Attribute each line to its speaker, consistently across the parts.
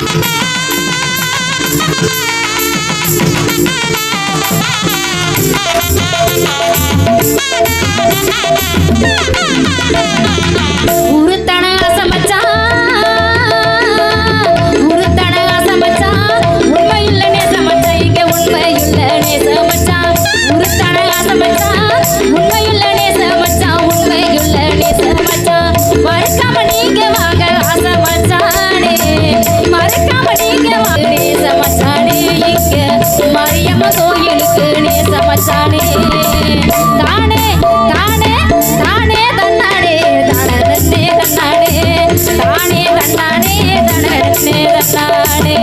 Speaker 1: Thank you. மரியம்ம கோயிலுக்கு நேசமச்சானே தானே தானே தானே தன்னாடே தனரே கண்ணாடே தானே கண்ணாடே தனரே கண்ணாடே.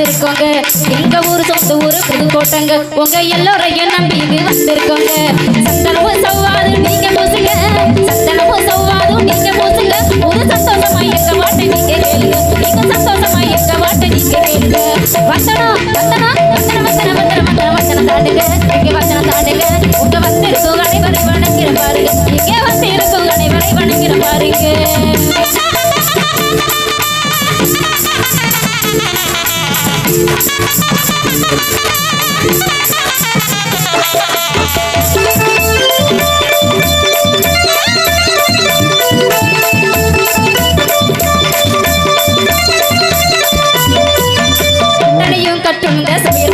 Speaker 1: வந்திருக்கோங்க. எங்க ஊர் சொந்த ஊர் புதுக்கோட்டைங்க. உங்க எல்லோரையும் நம்பி இது வந்திருக்கோங்க. சத்தனமும் சவ்வாது நீங்க பூசுங்க. சத்தனமும் சவ்வாது நீங்க பூசுங்க. ஒரு சந்தோஷமா எங்க வாட்டை நீங்க கேளுங்க. எங்க சந்தோஷமா எங்க வாட்டை நீங்க கேளுங்க. வந்தனம் வந்தனம் வந்தனம் வந்தனம் வந்தனம் வந்தனம் வந்தனம் தாண்டுங்க. இங்க வந்தனம் தாண்டுங்க. உங்க வந்திருக்கும் அனைவரை வணங்கிற பாருங்க. இங்க வந்திருக்கும் அனைவரை வணங்கிற பாருங்க. tundra samir